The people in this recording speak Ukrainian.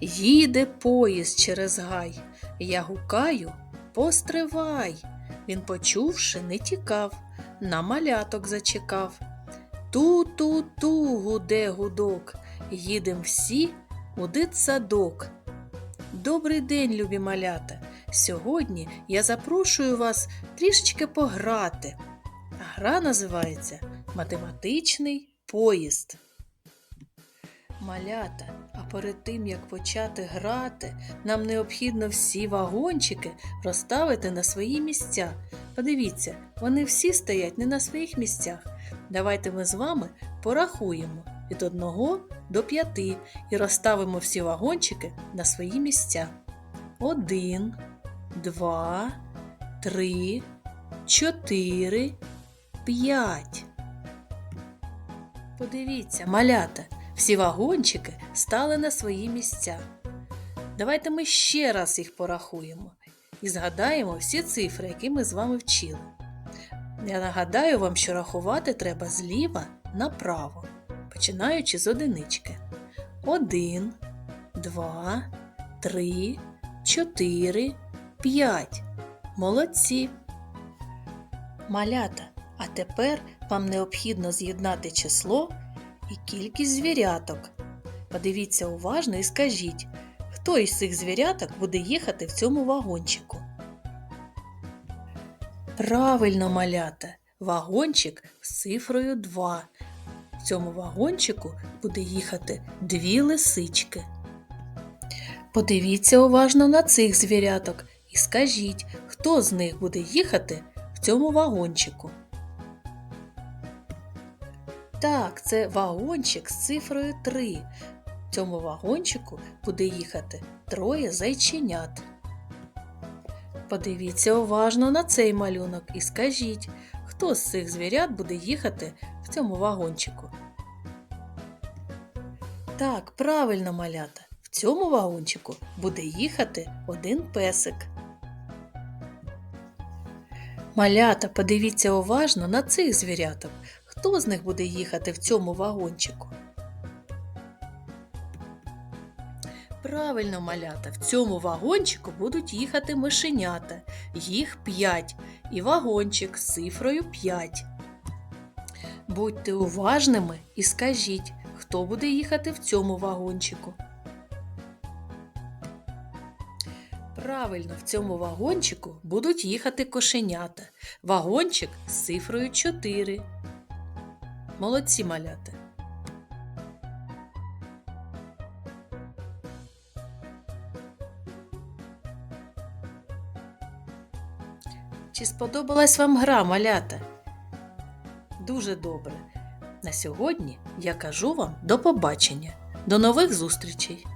Їде поїзд через гай. Я гукаю, постривай. Він, почувши, не тікав, на маляток зачекав. Ту-ту-ту гуде гудок, їдем всі у дитсадок. Добрий день, любі малята! Сьогодні я запрошую вас трішечки пограти. Гра називається Математичний поїзд. Малята, а перед тим як почати грати, нам необхідно всі вагончики розставити на свої місця. Подивіться, вони всі стоять не на своїх місцях. Давайте ми з вами порахуємо від 1 до 5 і розставимо всі вагончики на свої місця. 1, 2, 3, 4, 5. Подивіться, малята, всі вагончики стали на свої місця. Давайте ми ще раз їх порахуємо і згадаємо всі цифри, які ми з вами вчили. Я нагадаю вам, що рахувати треба зліва направо, починаючи з одинички. Один, два, три, чотири, п'ять. Молодці. Малята, а тепер вам необхідно з'єднати число і кількість звіряток. Подивіться уважно і скажіть, хто із цих звіряток буде їхати в цьому вагончику. Правильно, малята, вагончик з цифрою 2. В цьому вагончику буде їхати дві лисички. Подивіться уважно на цих звіряток і скажіть, хто з них буде їхати в цьому вагончику. Так, це вагончик з цифрою 3. В цьому вагончику буде їхати троє зайченят. Подивіться уважно на цей малюнок і скажіть, хто з цих звірят буде їхати в цьому вагончику. Так, правильно, малята. В цьому вагончику буде їхати один песик. Малята, подивіться уважно на цих звіряток. Хто з них буде їхати в цьому вагончику? Правильно, малята, в цьому вагончику будуть їхати мишенята. Їх 5 і вагончик з цифрою 5. Будьте уважними і скажіть, хто буде їхати в цьому вагончику. Правильно, в цьому вагончику будуть їхати кошенята. Вагончик з цифрою 4. Молодці малята. Чи сподобалась вам гра, малята? Дуже добре. На сьогодні я кажу вам до побачення. До нових зустрічей!